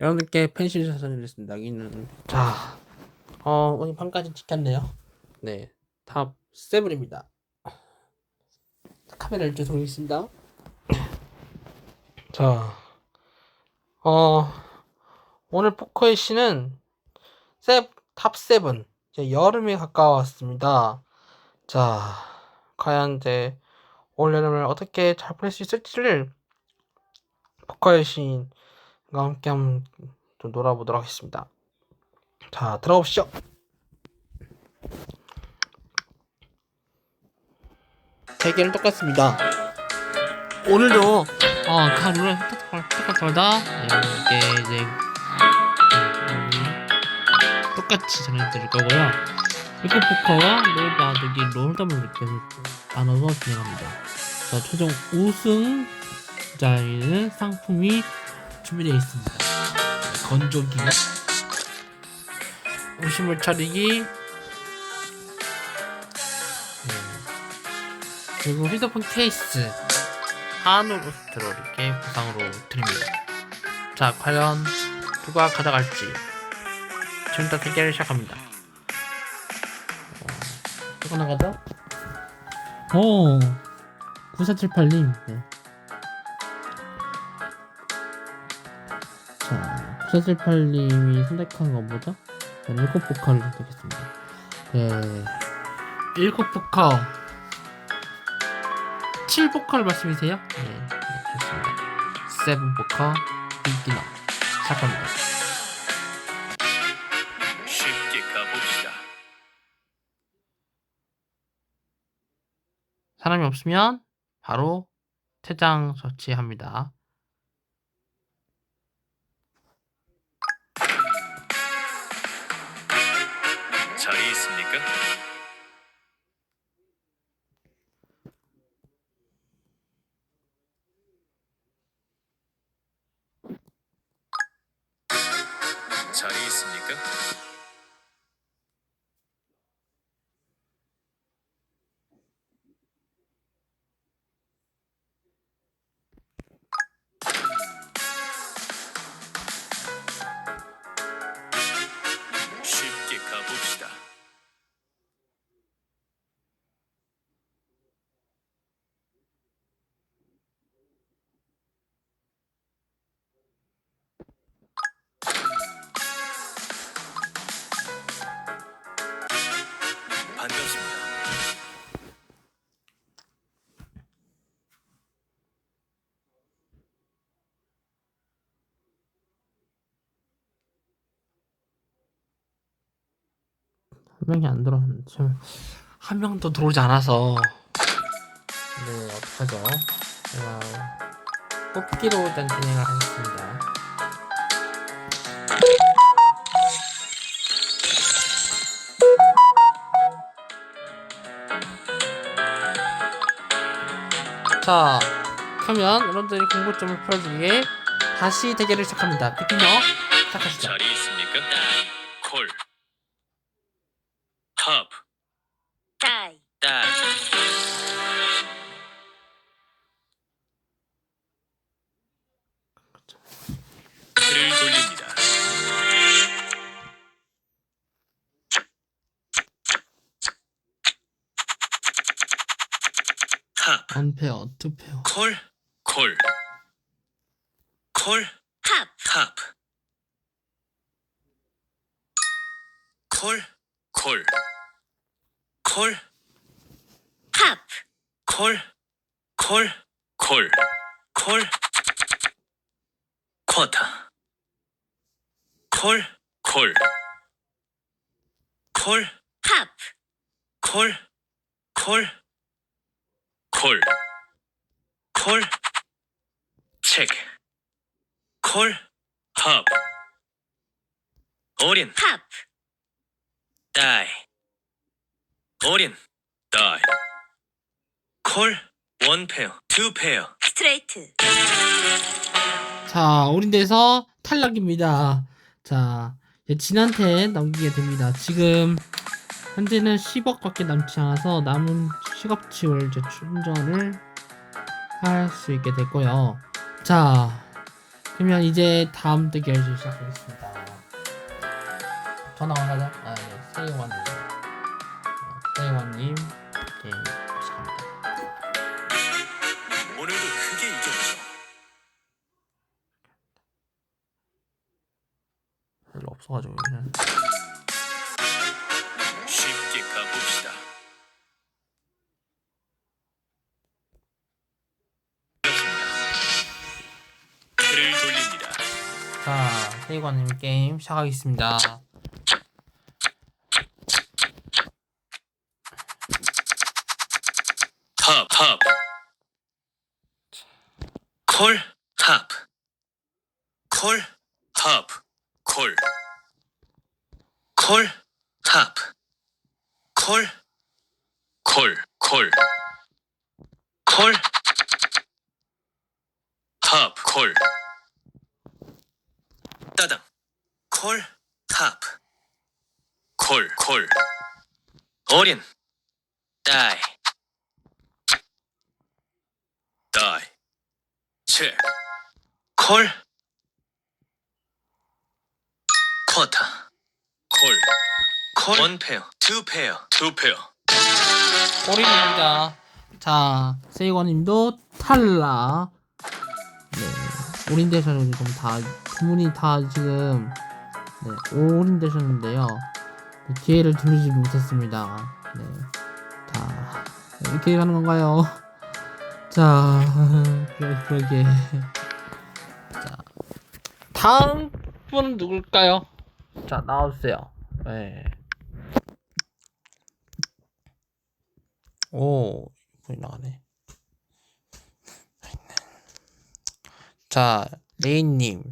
여러분들께 펜실 사선을 습니다 여기는 자, 어 오늘 반까지 지켰네요. 네, 탑 세븐입니다. 카메라를 좀 돌리겠습니다. 자, 어 오늘 포커의 씨는 세, 탑 세븐 이제 여름에 가까웠습니다. 자, 과연 이제 올 여름을 어떻게 잘 보낼 수 있을지를 포커의 신과 함께 한번 좀 놀아보도록 하겠습니다. 자, 들어가 보시죠. 대결은 똑같습니다. 오늘도 어, 다 룰은 똑같습니다. 네, 이게 이제 음, 똑같이 전해드릴 거고요. 이거 포커와 롤바들이 롤더블 이렇게 나눠서 진행합니다. 자, 최종 우승자에는 상품이 준비되어 있습니다. 건조기, 음식물 처리기, 네. 그리고 휴대폰 케이스, 한우 로스트로 이렇게 보상으로 드립니다. 자, 과연 누가 가져갈지 지금부터 대결을 시작합니다. 어, 누가 나가죠? 오, 9478님. 네. 자, 9478님이 선택한 건 뭐죠? 저는 일곱 포커를 선택했습니다. 네. 일곱 포커. 7 포커를 말씀이세요? 네, 네, 좋습니다. 세븐 포커, 빅디너. 시작합니다. 쉽게 가봅시다. 사람이 없으면 바로 퇴장 조치합니다. 명이 안 들어왔는데 지금 한 명도 들어오지 않아서 네 어떡하죠? 제가 뽑기로 일단 진행을 하겠습니다. 자, 그러면 여러분들이 공부점을 풀어주기 위해 다시 대결을 시작합니다. 피피너 시작하시죠. 콜. 콜. 콜. 탑 콜, 콜, 콜, 콜, 쿼터, 콜, 콜, 콜, 탑 콜, 콜, 콜, 콜, 체크, 콜, 합, 올인, 탑 다이, 올인, 다이, 콜, 원 페어, 투 페어, 스트레이트 자, 올인돼서 탈락입니다. 자, 이제 진한테 넘기게 됩니다. 지금 현재는 10억밖에 남지 않아서 남은 시겁치를 이제 충전을 할 수 있게 됐고요. 자, 그러면 이제 다음 대결 시작하겠습니다. 전화 가자. 아, 네, 세이원님. 어, 세이원님 게임 시작합니다. 오늘도 크게 이겨보죠. 별로 없어가지고 그냥. 쉽게 가봅시다. 돌립니다. 자, 세이원님 게임 시작하겠습니다. 탑, 탑. 콜, 탑. 콜, 탑. 콜. 콜, 탑. 콜, 콜, 콜. 콜. 탑, 콜. 따당. 콜, 탑. 콜, 콜. 어린. 다이. Die check 콜 쿼터 콜콜 원 페어 투 페어 투 페어 꼬리입니다. 자, 세이원님도 탈락. 네, 올인 되셔서 지금 다, 두 분이 다 지금, 네, 올인 되셨는데요. 네, 기회를 들리지 못했습니다. 네. 자, 이렇게 하는 건가요? 자, 그러, 그러게. 자, 다음 분은 누굴까요? 자, 나와주세요. 네. 오, 이분이 나가네. 자, 레인님.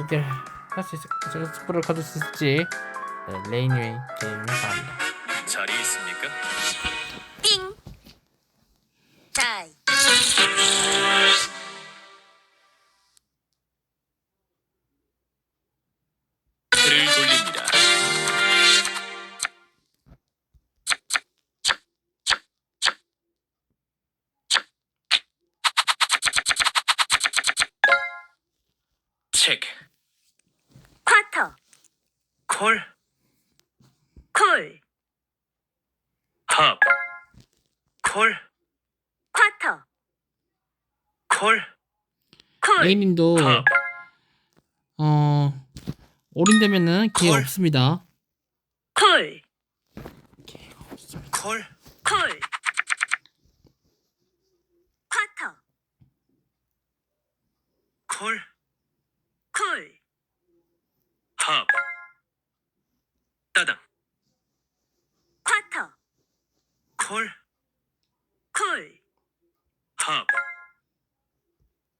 해결 할수 있을, 스포를 가질 수 있을지. 네, 레인님의 게임 감사합니다. 콜? 콜. 탑, 콜, 쿼터. 콜, 콜. 레인님도 탑, 어 올인되면은 기회 콜. 없습니다. 콜 쿼터 콜, 콜 탑, 따당, 쿼터. 콜, 콜 탑,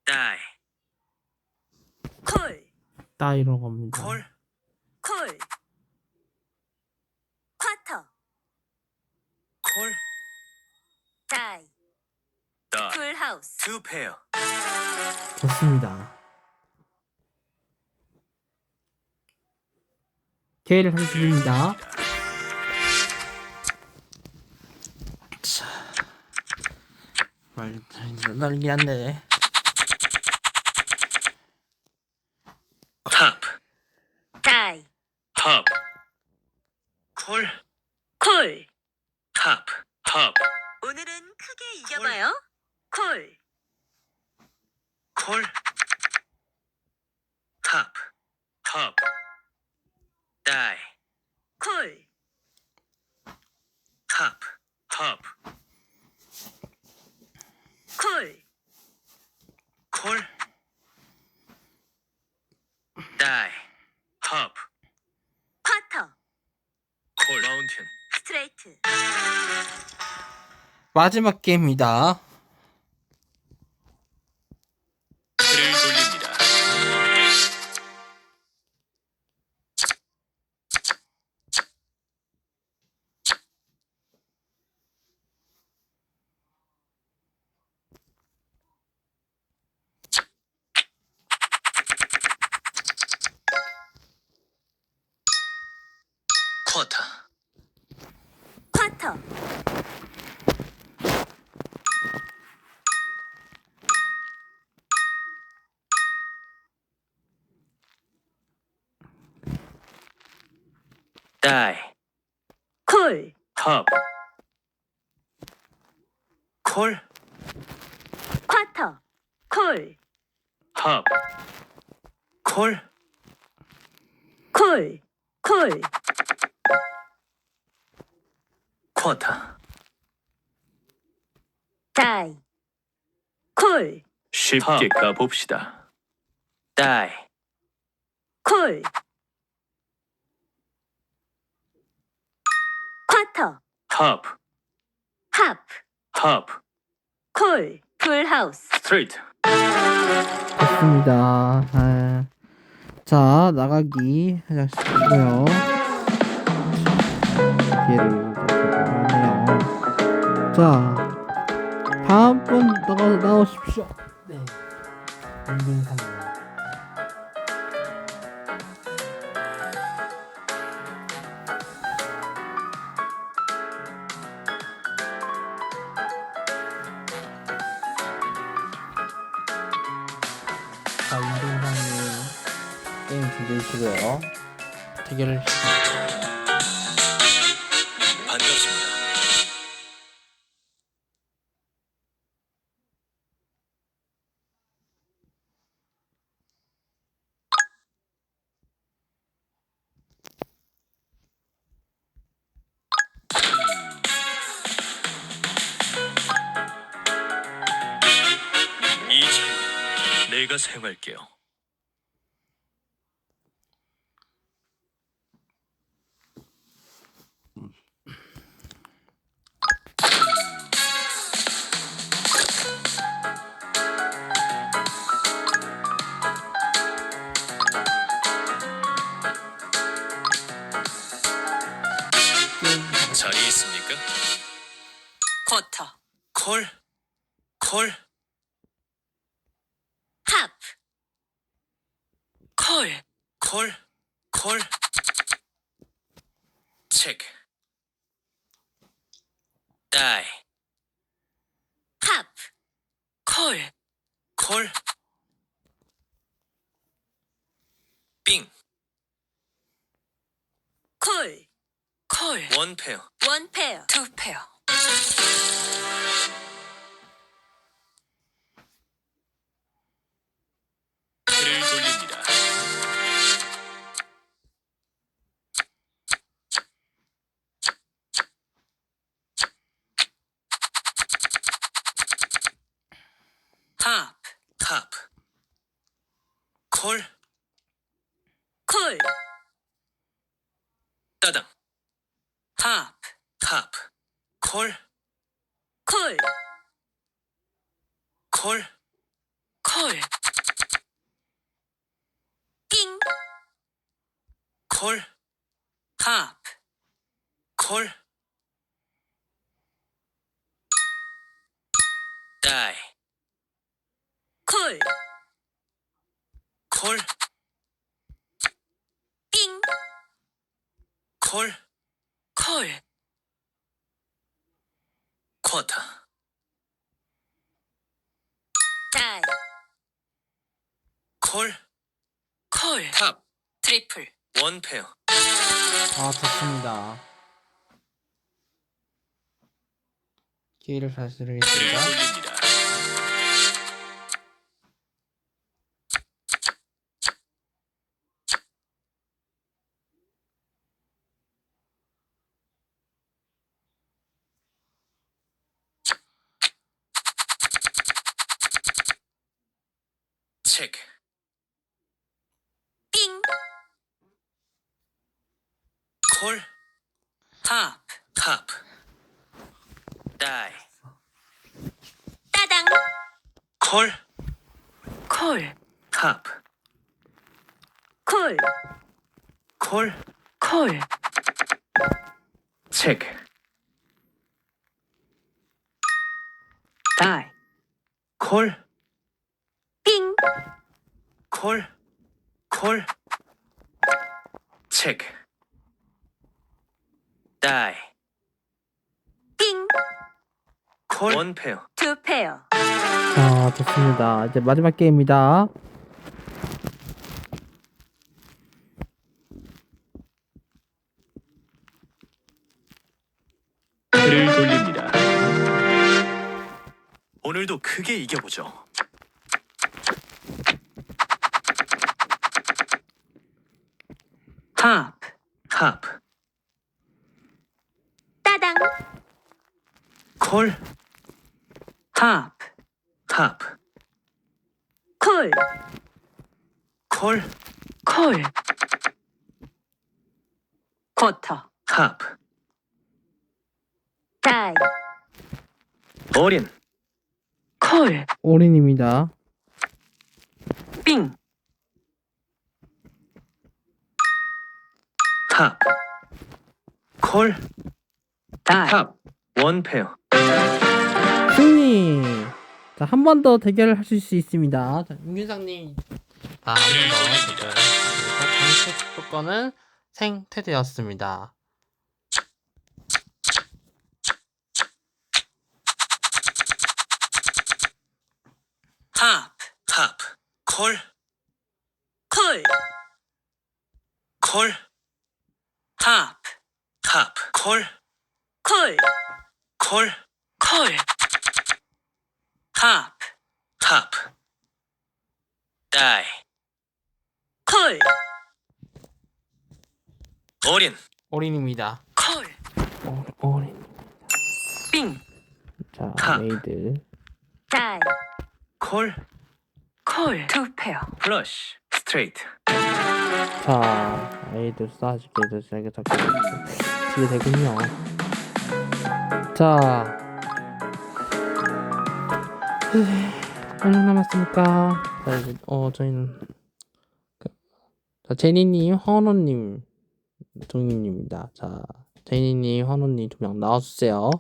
다이, 콜 따이러 갑니다. 콜, 콜 쿼터. 콜, 다이. 다, 풀하우스. 투 페어, 좋습니다. 기회를 다시 드립니다. 자, 말 날리 한데. 탑, 다이. 탑, 콜, 콜. 탑, 탑, 오늘은 크게 이겨봐요. 콜. 콜, 탑, 탑, 다이, 콜. 탑, 탑, 콜. 콜, 다이, 탑, 쿼터. 콜, 마운틴, 스트레이트. 마지막 게임입니다. 배를 돌립니 쿼터. 쿼터. 다이 쿨컵 콜? 쿼터. 콜. 컵. 콜? 쉽게 가봅시다. 다이. 콜, 쿼터, 컵 합, 컵 콜, 풀하우스, 스트레이트. 좋습니다. 아, 자 나가기 하시고요. 기회를 주네요. 자 다음 분 나가 나오십시오. 네. 윤빈상님. 자 윤동상님 게임 준비해주시고요. 대결을 사용할게요. 자리 있습니까? 쿼터, 콜, 콜, 합, 콜, 콜, 콜. 체크. 다이, 합, 콜, 콜. 빙, 콜, 콜, 원 페어. 원 페어, 투 페어, 패를 돌립니다. 합, 탑. 콜, 콜, 따당. 합, 탑. 콜, 콜, 콜, 콜, 탑. 트리플, 원 페어. 아 좋습니다. 기회를 다시 패를 드리겠습니다. 돌립니다. 콜, 합, 탑. 다이. 따당, 콜, 콜, 탑. 콜, 콜, 콜, 체크. 다이, 콜, 띵, 콜, 콜. 체크. 다이 띵! 콜 원페어 두 페어. 자, 아, 좋습니다. 이제 마지막 게임입니다. 를 돌립니다. 오늘도 크게 이겨보죠 탑. 탑 콜, 탑. 탑, 콜. 콜, 콜. 쿼터. 탑, 다이. 어린, 콜. 올인입니다. 빙. 탑, 콜, 다이. 탑, 원 페어. 자, 한 번 더 대결을 하실 수 있습니다. 자, 윤상님 아, 한번더 대결. 장식 조건은 생퇴되었습니다. 탑. 탑, 콜, 콜. 콜, 탑. 탑, 콜, 콜. 콜, 콜. 탑. 탑, 다이, 콜. 어린, 올인입니다. 콜. 올- 올인. 빙. 자, 탑. 메이드. 다이. 콜, 콜. 투 페어. 플러시, 스트레이트, 자, 아이들 쏴주게 되게 잡게 뒤에 되군요. 자, 얼마 남았습니까? 자, 이제 어 저희는 그, 자 제니님, 헌호님, 동님입니다. 자, 제니님, 헌호님 두 명 나와주세요.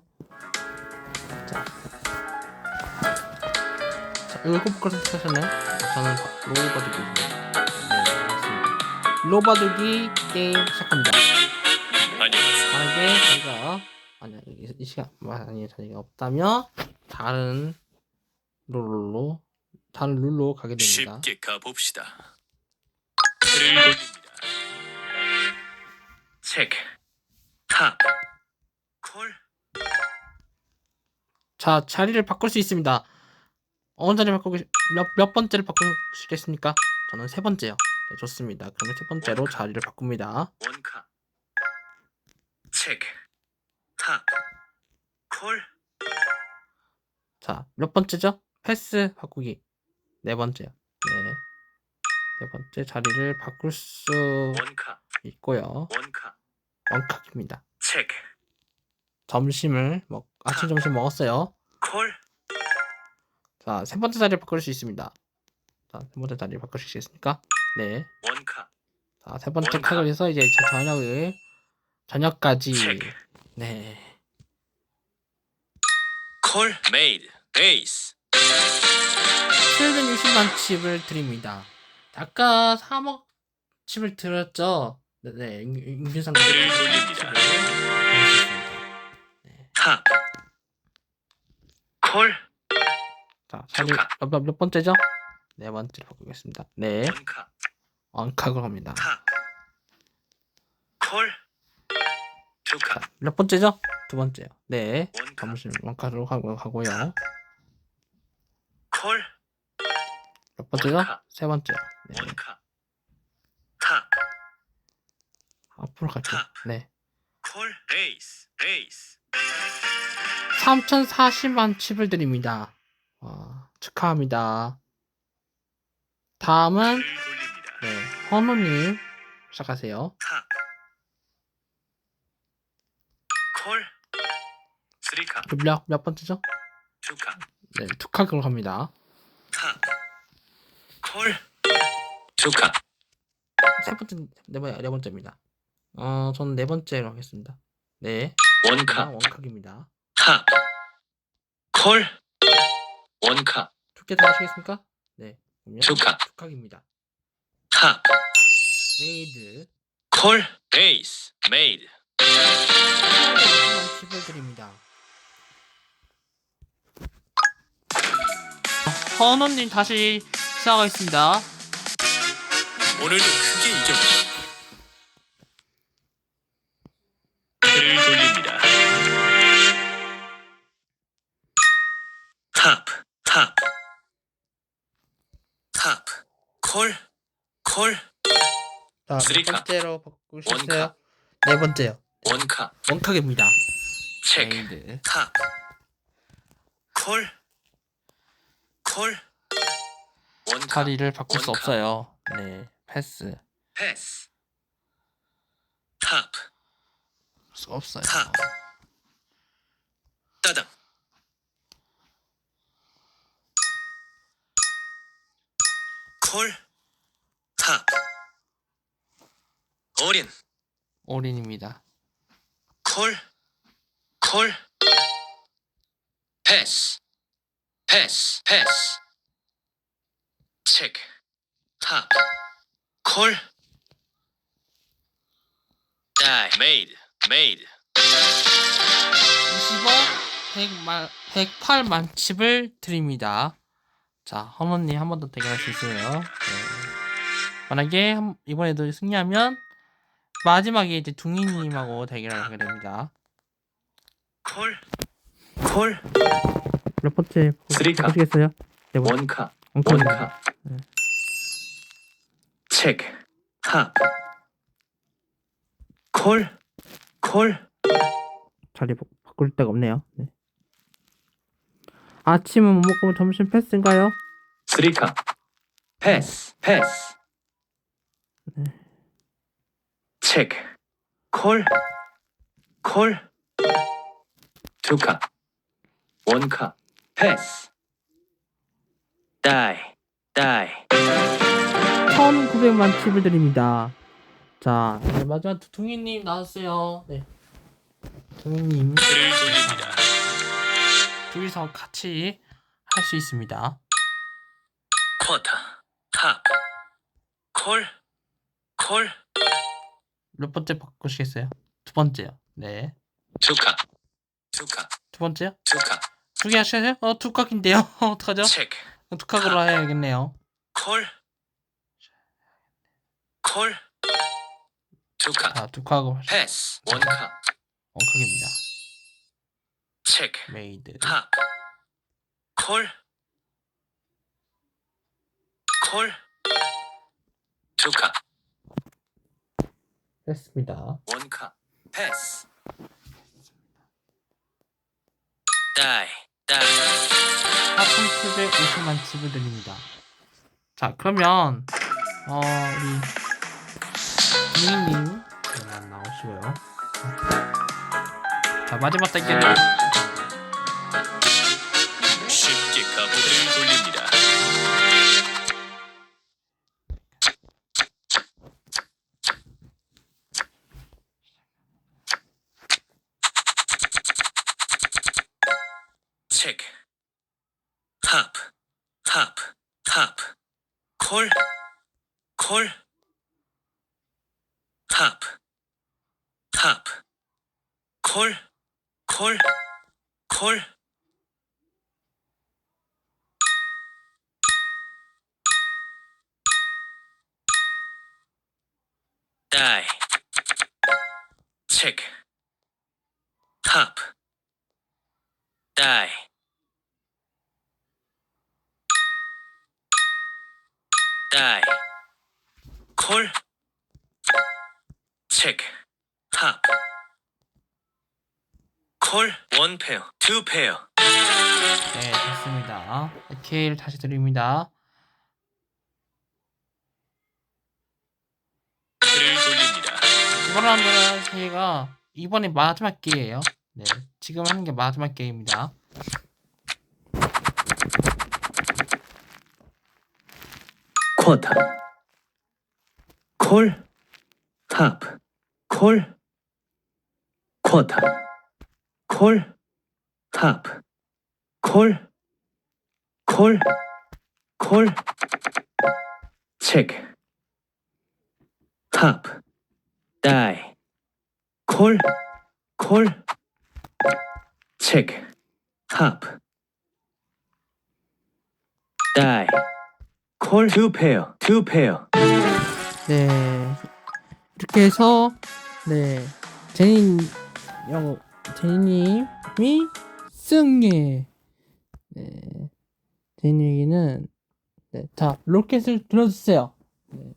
자, 일곱 걸 하셨나요? 저는 로바두기. 네. 로바두기 게임 시작합니다. 만약에 저희가 아니 이, 이 시간 아니 저희가 없다면 다른 룰로 다른 룰로 가게 됩니다. 쉽게 가봅시다. 틀을 돌립니다. 체크, 탑, 콜, 자 자리를 바꿀 수 있습니다. 어느 자리 바꾸고 몇, 몇 번째를 바꾸시겠습니까? 저는 세 번째요. 네, 좋습니다. 그러면 세 번째로 자리를 바꿉니다. 원카, 체크, 탑, 콜, 자 몇 번째죠? 패스 바꾸기 네 번째요. 네. 네 번째 자리를 바꿀 수 원카, 있고요. 원카, 원카입니다. 체크, 점심을 먹 아침 점심 먹었어요. 콜, 자, 세 번째 자리를 바꿀 수 있습니다. 자, 세 번째 자리를 바꿀 수 있겠습니까? 네. 원카, 자, 세 번째 원카. 칸에서 이제 저- 저녁을 저녁까지 체크, 네. 콜, 메이드, 에이스, 760만 칩을 드립니다. 아까 3억 칩을 드렸죠? 네, 네. 임균상 틀을 돌립니다. 탑, 콜, 자, 자리 조카. 몇, 몇, 몇 번째죠? 네 번째로 바꾸겠습니다. 네. 원카, 원카로 갑니다. 탑, 콜, 자, 몇 번째죠? 두 번째요. 네. 원카, 점심 원카로 가고 가고요. 콜, 몇? 원카. 세 번째요. 네. 원카, 탑, 앞으로 갈게요. 탑. 네. 콜, 에이스, 에이스, 3040만 칩을 드립니다. 와, 축하합니다. 다음은 돌립니다. 네, 헌우님 시작하세요. 탑, 콜, 쓰리카, 몇, 몇 번째죠? 네, 투카으로 갑니다. 탑, 콜, 투카, 세 번째, 네, 번, 네 번째입니다. 어, 저는 네 번째로 하겠습니다. 네, 원카, 원카입니다. 탑, 콜, 원카, 두개 다 하시겠습니까? 네. 투카, 투카입니다. 탑, 메이드 콜, 에이스, 메이드, 30만 칩을 드립니다. 선원님 다시 시작하겠습니다. 오늘도 크게 이겨보 를 돌립니다. 탑, 탑, 탑, 콜, 콜, 자, 네 몇 번째로 바꾸셨어요? 네 번째요. 원카, 원탁입니다. 체크, 네, 네. 탑, 콜, 콜, 원카, 자리를 바꿀 수 원카. 없어요. 네, 패스. 패스, 탑, 수 없어요. 탑, 따당, 콜, 탑, 어린, 올인입니다. 콜, 콜, 패스, 패스, 패스, 체크, 탑, 콜, 다이, 메이드, 메이드, 25, 100만, 108 만 칩을 드립니다. 자, 허머님 한 번 더 대결할 수 있어요. 네. 만약에 한- 이번에도 승리하면 마지막에 이제 둥이님하고 대결을 하게 됩니다. 콜, 콜, 몇 번째 쓰리카. 보시겠어요? 네 번째. 원카, 원카. 원카, 체크, 탑, 콜, 콜, 자리 바- 바꿀 데가 없네요. 네. 아침은 못 먹고 점심 패스인가요? 쓰리카, 패스, 패스, 체크, 콜, 콜, 투카, 원카, 패스, 다이, 다이, 1900만 칩을 드립니다. 자, 네, 마지막 둥이님 나왔어요. 네. 둥이님 그를 돌립니다. 둘이서 같이 할 수 있습니다. 쿼터, 탑, 콜, 콜, 몇 번째 바꾸시겠어요? 두 번째요. 네. 투카, 투카, 두 번째요? 투카, 두개 하셔야죠? 어, 두 각인데요. 어떡하죠? 체크, 두 각으로 해야겠네요. 콜, 콜, 투카, 자, 두 각으로 하시 패스, 원카, 원각입니다. 체크, 메이드. 탑, 콜, 콜, 투카, 했습니다. 원카, 패스, 다이, 다이, 4,750만 칩을 드립니다. 자, 그러면, 어, 우리, 둥이님, 그만 나오시고요. 자, 마지막. 쉽 콜, 콜 탑, 탑 콜, 콜, 콜 페어, 투 페어. 네, 됐습니다. 오케이를 다시 드립니다. 돌립니다. 이번 라운드는 저희가 이번에 마지막 기회예요. 네, 지금 하는 게 마지막 기회입니다. 쿼터 콜 탑, 콜 쿼터 콜 탑, 콜 콜, 콜 체크 탑, 다이 콜, 콜 체크 탑, 다이 콜, 투 페어, 투 페어. 네. 이렇게 해서 네. 제니 영 제니님이 승리. 네. 제니에게는 네, 자 로켓을 들어주세요. 네.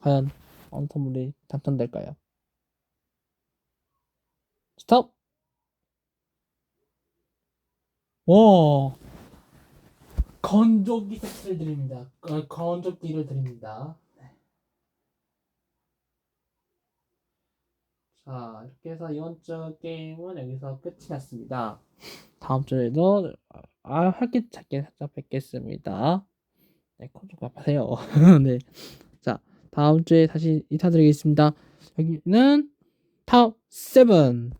과연 어느 선물이 당첨될까요? 스톱. 오. 건조기 세트를 드립니다. 어, 건조기를 드립니다. 자, 이렇게 해서 이번 주 게임은 여기서 끝이 났습니다. 다음 주에도 아, 활기 찾게 찾아뵙겠습니다. 네, 건조가 마세요. 네. 자, 다음 주에 다시 인사드리겠습니다. 여기는 탑 7.